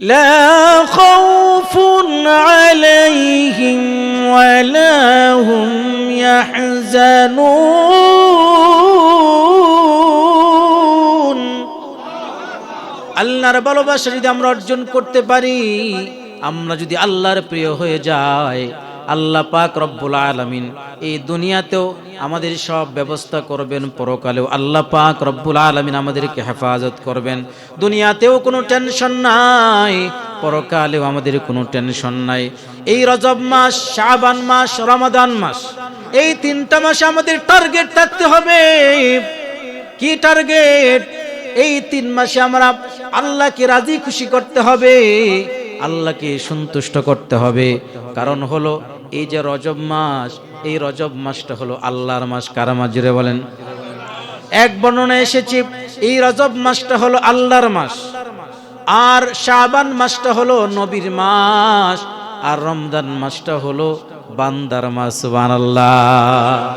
لا خوف عليهم ولا هم يحزنون আল্লাহর ভালোবাসা যদি আমরা অর্জন করতে পারি আমরা যদি আল্লাহর প্রিয় হয়ে যাই আল্লাহ পাক রব্বুল আলামিন এই দুনিয়াতেও আমাদের সব ব্যবস্থা করবেন, পরকালেও আল্লাহ পাক রব্বুল আলামিন আমাদেরকে হেফাজত করবেন। দুনিয়াতেও কোনো টেনশন নাই, পরকালেও আমাদের কোনো টেনশন নাই। এই রজব মাস, শাবান মাস, রমাদান মাস, এই তিনটা মাসে আমাদের টার্গেট থাকতে হবে। কি টার্গেট? এই তিন মাসে আমরা আল্লাহকে রাজি খুশি করতে হবে। আল্লাহকে সন্তুষ্ট করতে হবে। কারণ হলো, এই যে রজব মাস, এই রজব মাসটা হলো আল্লাহর মাস। কারা মাস জুড়ে বলেন? এক বর্ণনা এসেছে, এই রজব মাসটা হলো আল্লাহর মাস। আর শাবান মাসটা হলো নবীর মাস। আর রমজান মাসটা হলো বান্দার মাস, সুবহানাল্লাহ।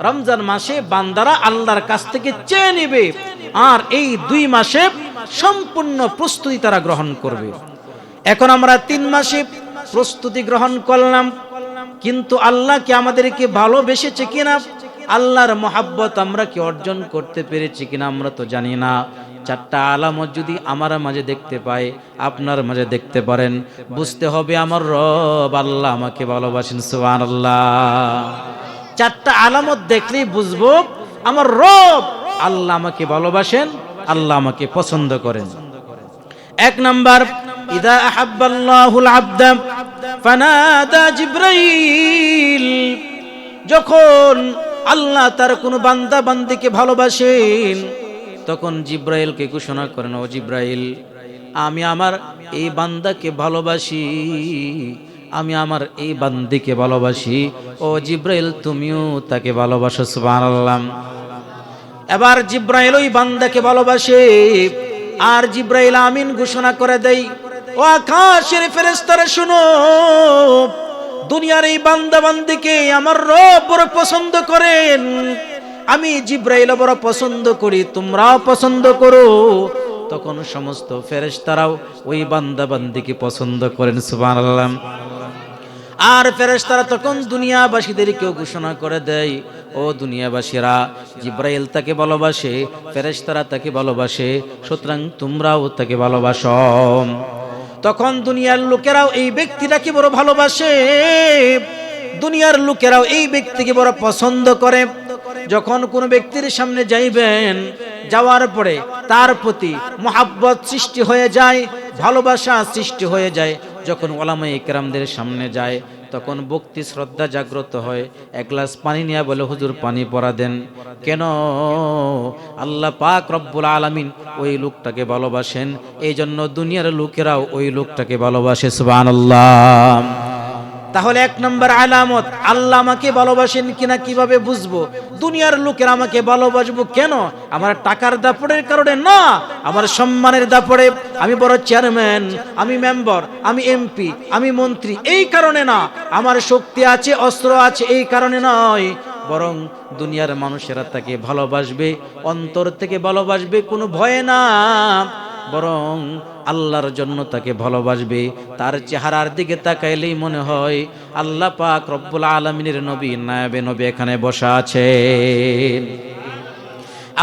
রমজান মাসে বান্দারা আল্লাহর কাছ থেকে চেয়ে নেবে। আর এই দুই মাসে সম্পূর্ণ প্রস্তুতি তারা গ্রহণ করবে। এখন আমরা তিন মাসে প্রস্তুতি গ্রহণ করলাম। কিন্তু আল্লাহ কি আমাদেরকে ভালোবেসেছে কিনা? আল্লাহর মহাব্বত আমরা কি অর্জন করতে পেরেছি কিনা আমরা তো জানি না। চারটা আলামত যদি আমার মাঝে দেখতে পাই আপনার মাঝে দেখতে পারেন। বুঝতে হবে আমার রব আল্লাহ আমাকে ভালোবাসেন সুবান আল্লাহ চারটা আলামত দেখলেই বুঝব, আমার রব আল্লাহ আমাকে ভালোবাসেন, আল্লাহ আমাকে পছন্দ করেন। এক নাম্বার ইদা আহাব্বাল্লাহুল আবদা ফানাদা জিব্রাইল। যখন আল্লাহ তার কোনো বান্দা বান্দিকে ভালোবাসেন, তখন জিব্রাইলকে ঘোষণা করেন, ও জিব্রাইল, আমি আমার এই বান্দাকে ভালোবাসি, আমি আমার এই বান্দিকে ভালোবাসি। ও জিব্রাইল, তুমিও তাকে ভালোবাসো, সুবহানাল্লাহ। এবার জিব্রাইল ওই বান্দাকে ভালোবাসে, আর জিব্রাইল আমিন ঘোষণা করে দেই ও আকাশের ফেরেস্তারা শুনো। দুনিয়ার এই বান্দা বান্দিকে আমার রব বড় পছন্দ করেন। আমি জিব্রাইল বড় পছন্দ করি, তোমরাও পছন্দ করো। তখন সমস্ত ফেরেশতারাও ওই বান্দা বান্দিকে পছন্দ করেন, সুবহানাল্লাহ। আর ফেরেশতারা তখন দুনিয়াবাসীদেরকেও ঘোষণা করে দেয়, ও দুনিয়াবাসীরা, জিব্রাইল তাকে ভালোবাসে, ফেরেশতারা তাকে ভালোবাসে, সুতরাং তোমরাও তাকে ভালোবাসো। তখন দুনিয়ার লোকেরাও এই ব্যক্তিটাকে বড় ভালোবাসে। দুনিয়ার লোকেরাও এই ব্যক্তিকে বড় পছন্দ করে। যখন কোন ব্যক্তির সামনে যাইবেন, যাওয়ার পরে তার প্রতি মহাব্বত সৃষ্টি হয়ে যায়, ভালোবাসা সৃষ্টি হয়ে যায়, যখন ওলামা ইকরামদের সামনে যায়। তখন ভক্তি শ্রদ্ধা জাগ্রত হয়। এক গ্লাস পানি নিয়ে বলে, হুজুর, পানি পরা দেন। কেন? আল্লাহ পাক রব্বুল আলামিন ওই লোকটাকে ভালোবাসেন। এই জন্য দুনিয়ার লোকেরাও ওই লোকটাকে ভালোবাসে, সুবহানাল্লাহ। তাহলে এক নম্বর আলামত, আল্লাহ আমাকে ভালোবাসেন কিনা কীভাবে বুঝব? দুনিয়ার লোকের আমাকে ভালোবাসবো কেন? আমার টাকার দাপড়ের কারণে না, আমার সম্মানের দাপড়ে আমি বড় চেয়ারম্যান, আমি মেম্বার, আমি এমপি, আমি মন্ত্রী, এই কারণে না। আমার শক্তি আছে, অস্ত্র আছে, এই কারণে নয়। বরং দুনিয়ার মানুষেরা তাকে ভালোবাসবে, অন্তর থেকে ভালোবাসবে, কোনো ভয় না। বরং আল্লাহর জন্য তাকে ভালোবাসবে। তার চেহারার দিকে তাকাইলেই মনে হয় আল্লাহ পাক রব্বুল আলমিনের নবী, নায়াবে নবী এখানে বসা আছেন।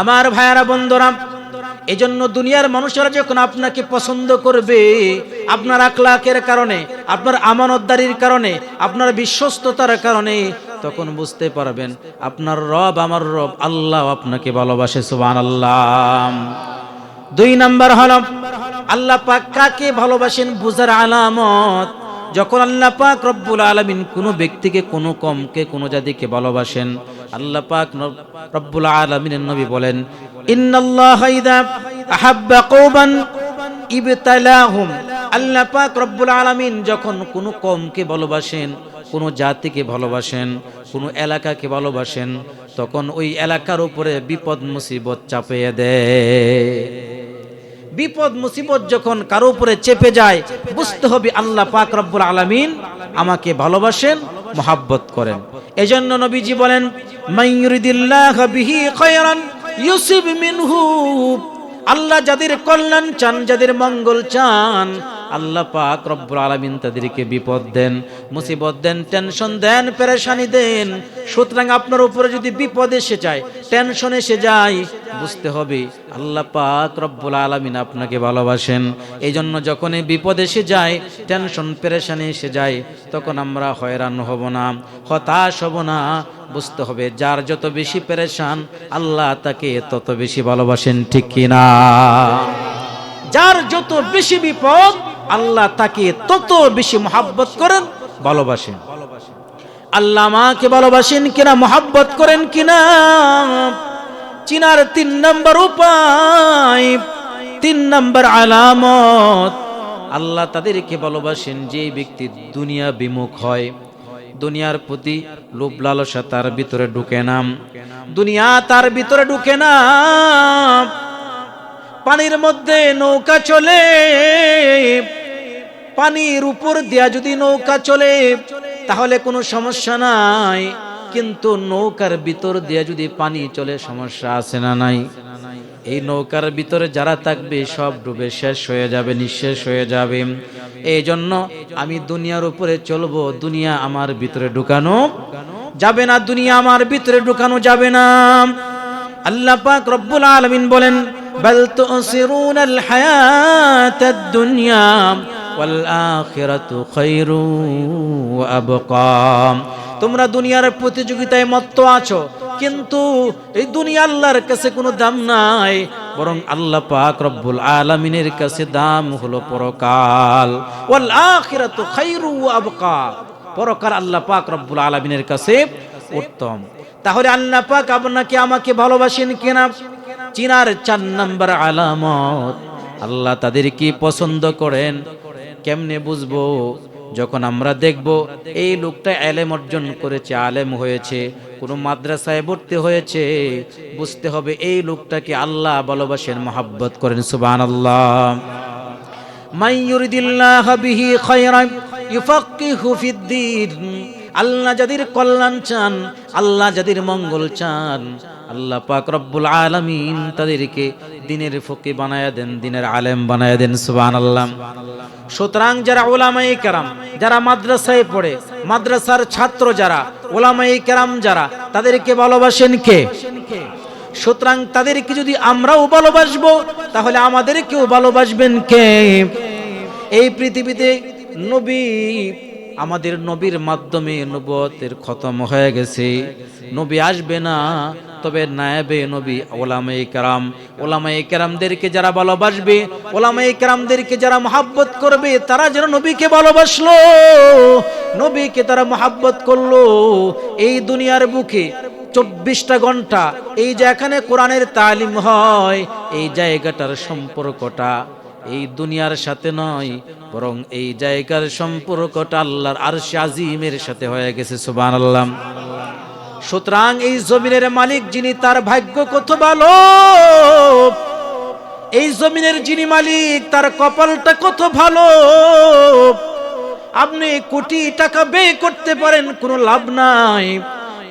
আমার ভাইয়ারা, বন্ধুরা এই জন্য দুনিয়ার মানুষেরা যখন আপনাকে পছন্দ করবে, আপনার আকলাকের কারণে, আপনার আমানতদারির কারণে, আপনার বিশ্বস্ততার কারণে, তখন বুঝতে পারবেন, আপনার রব আমার রব, আল্লাহ আপনাকে ভালোবাসে সুবান আল্লাহ দুই নাম্বার হল, আল্লাহ পাক কাকে ভালোবাসেন বুঝার আলামত? যখন আল্লাহ পাক রব্বুল আলমিন কোনো ব্যক্তিকে, কোনো কমকে, কোনো জাতিকে ভালোবাসেন, আল্লাহ পাক রব্বুল আলমিনের নবী বলেন, ইন্নাল্লাহ আহাব্বা কওমান ইবতালাহুম। আল্লাহ পাক রব্বুল আলামিন যখন কোনো কমকে ভালোবাসেন, কোনো জাতিকে ভালোবাসেন, কোনো এলাকাকে ভালোবাসেন, তখন ওই এলাকার উপরে বিপদ মুসিবত চাপিয়ে দেয়। বিপদ, মুসিবত যখন কারও উপরে চেপে যায়, বুঝতে হবে আল্লাহ পাক রব্বুল আলমিন আমাকে ভালোবাসেন, মোহাব্বত করেন। এজন্য নবীজি বলেন মিনহু। আল্লাহ যাদের কল্যাণ চান, যাদের মঙ্গল চান আল্লাহ পাক রব্বুল আলামিন তাদেরকে বিপদ দেন, মুসিবত দেন, টেনশন দেন, পেরেশানি দেন। সুতরাং আপনার উপরে যদি বিপদ এসে যায়, টেনশন এসে যায়, বুঝতে হবে আল্লাহ পাক রব্বুল আলামিন আপনাকে ভালোবাসেন। এই জন্য যখনই বিপদ এসে যায়, টেনশন, পেরেশানি এসে যায়, তখন আমরা হয়রান হব না, হতাশ হব না। বুঝতে হবে যার যত বেশি পেরেশান, আল্লাহ তাকে তত বেশি ভালোবাসেন, ঠিক কিনা? যার যত বেশি বিপদ আল্লাহ তাকে তত বেশি মহাব্বত করেন, ভালোবাসেন। আল্লাহ আমাকে ভালোবাসেন কিনা, মহাব্বত করেন কিনা, চিনার তিন নম্বর উপায়, তিন নম্বর আলামত, আল্লাহ তাদেরকে ভালোবাসেন যে ব্যক্তি দুনিয়া বিমুখ হয়, দুনিয়ার প্রতি লোভ লালসা তার ভিতরে ঢুকে না, দুনিয়া তার ভিতরে ঢুকে না। পানির মধ্যে নৌকা চলে, পানির উপর দিয়া যদি নৌকা চলে, তাহলে কোনো সমস্যা নাই। কিন্তু নৌকার ভিতর দিয়া যদি পানি চলে, সমস্যা আছে না নাই? এই নৌকার ভিতরে যারা থাকবে, সব ডুবে শেষ হয়ে যাবে, নিঃশেষ হয়ে যাবে। এই জন্য আমি দুনিয়ার উপরে চলবো, দুনিয়া আমার ভিতরে ঢুকানো যাবে না, দুনিয়া আমার ভিতরে ঢুকানো যাবে না। আল্লাহ পাক রব্বুল আলামিন বলেন হায়াতাদ দুনিয়া ওয়াল আখিরাতু খায়রু ওয়া আবকা। তোমরা দুনিয়ার প্রতিযোগিতায় মত্ত আছো, কিন্তু এই দুনিয়া আল্লাহর কাছে কোনো দাম নাই, বরং আল্লাহ পাক রব্বুল আলামিনের কাছে দাম হলো পরকাল। ওয়াল আখিরাতু খায়রু ওয়া আবকা। পরকাল আল্লাহ পাক রব্বুল আলামিনের কাছে উত্তম। তাহলে আল্লাহ পাক আপনাকে আমাকে ভালোবাসেন কিনা? চিনার চার নাম্বার আলামত। আল্লাহ তাদের কি পছন্দ করেন? কেমনে বুঝব? যখন আমরা দেখব, এই লোকটা আলেম অর্জন করেছে, আলেম হয়েছে, কোনো মাদ্রাসায় ভর্তি হয়েছে, বুঝতে হবে এই লোকটাকে আল্লাহ ভালোবাসেন, মহাব্বত করেন সুবান আল্লাহ আল্লাহ যাদের কল্যাণ চান আল্লাহ যাদের মঙ্গল চান, আল্লাহ পাক রব্বুল আলামিন তাদেরকে দিনের ফকি বানায়া দেন, দিনের আলেম বানায়া দেন, সুবহানাল্লাহ। সুতরাং যারা ওলামাই কেরাম, যারা মাদ্রাসায় পড়ে, মাদ্রাসার ছাত্র যারা ওলামাই কেরাম যারা, তাদেরকে ভালোবাসেন কে? সুতরাং তাদেরকে যদি আমরাও ভালোবাসবো, তাহলে আমাদেরকেও ভালোবাসবেন কে? এই পৃথিবীতে নবী আমাদের নবীর মাধ্যমে নবতের খতম হয়ে গেছে। নবী আসবে না, তবে নায়াবে নবী ওলামাই কারাম। ওলামাই কেরামদেরকে যারা ভালোবাসবে ওলামাই কেরামদেরকে যারা মহাব্বত করবে, তারা যেন নবীকে ভালোবাসলো। নবীকে তারা মহাব্বত করল। এই দুনিয়ার বুকে চব্বিশটা ঘণ্টা, এই যে এখানে কোরআনের তালিম হয়, এই জায়গাটার সম্পর্কটা এই দুনিয়ার সাথে নয়, বরং এই জায়গার সম্পর্কটা আল্লাহর আর আজিমের সাথে হয়ে গেছে সুবান আল্লাহ সুতরাং এই জমিনের মালিক যিনি, তার ভাগ্য কত ভালো? এই জমিনের যিনি মালিক, তার কপালটা কত ভালো? আপনি কোটি টাকা ব্যয় করতে পারেন, কোনো লাভ নাই।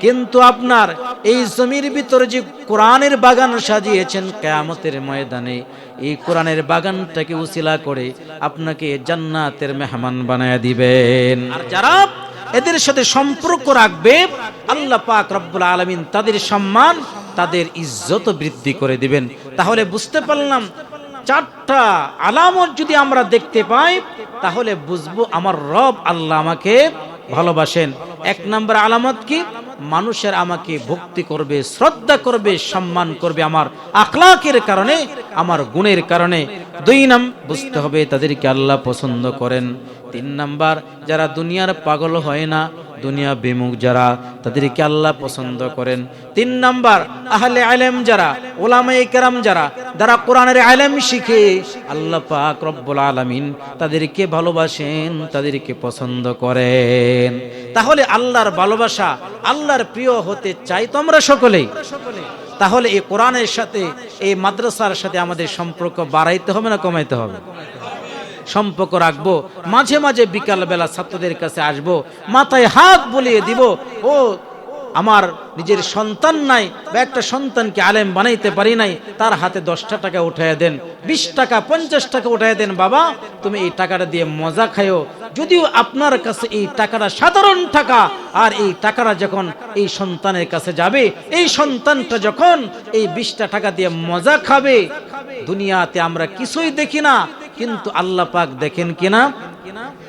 কিন্তু আপনার এই জমির ভিতরে যে কোরআনের বাগান সাজিয়েছেন, কেয়ামতের ময়দানে এই কোরআনের বাগানটাকে উসিলা করে আপনাকে জান্নাতের মেহমান বানায় দিবেন। আর যারা এদের সাথে সম্পর্ক রাখবে, আল্লাহ পাক রব্বুল আলমিন তাদের সম্মান, তাদের ইজ্জত বৃদ্ধি করে দিবেন। তাহলে বুঝতে পারলাম, চারটা আলামত যদি আমরা দেখতে পাই, তাহলে বুঝব আমার রব আল্লাহ আমাকে ভালোবাসেন। এক নম্বর আলামত কি? মানুষের আমাকে ভক্তি করবে, শ্রদ্ধা করবে, সম্মান করবে আমার আখলাকের কারণে আমার গুণের কারণে দুই নাম বুঝতে হবে, তাদেরকে আল্লাহ পছন্দ করেন। তিন নাম্বার, যারা দুনিয়ার পাগল হয় না, দুনিয়া বিমুখ যারা, তাদেরকে আল্লাহ পছন্দ করেন। তিন নাম্বার, আহলে আলেম যারা ওলামাই কেরাম যারা যারা কোরআনের আলেম শিখে, আল্লাহ পাক রব্বুল আলামিন তাদেরকে ভালোবাসেন, তাদেরকে পছন্দ করেন। তাহলে আল্লাহর ভালোবাসা, আল্লাহর প্রিয় হতে চাই তো আমরা সকলেই। তাহলে এই কোরআনের সাথে, এই মাদ্রাসার সাথে আমাদের সম্পর্ক বাড়াইতে হবে না কমাইতে হবে? সম্পর্ক রাখব, মাঝে মাঝে বিকালবেলা ছাত্রদের কাছে আসব, মাথায় হাত বলিয়ে দিব, ও আমার নিজের সন্তান নাই, বা একটা সন্তানকে আলেম বানাইতে পারি নাই, তার হাতে দশটা টাকা উঠাইয়া দেন, বিশ টাকা, পঞ্চাশ টাকা উঠাইয়া দেন, বাবা, তুমি এই টাকাটা দিয়ে মজা খাইও। যদিও আপনার কাছে এই টাকাটা সাধারণ টাকা, আর এই টাকাটা যখন এই সন্তানের কাছে যাবে, এই সন্তানটা যখন এই বিশটা টাকা দিয়ে মজা খাবে, দুনিয়াতে আমরা কিছুই দেখি না, কিন্তু আল্লাহ পাক দেখেন কিনা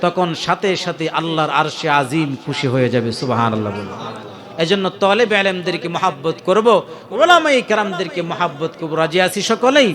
তখন সাথে সাথে আল্লাহর আরশে আজিম খুশি হয়ে যাবে সুবাহ আল্লাহ বলে এজন্য তলেব আলেমদেরকে মহাব্বত করব ওলামাই কেরামদেরকে মহাব্বত করব। রাজি আছি সকলেই?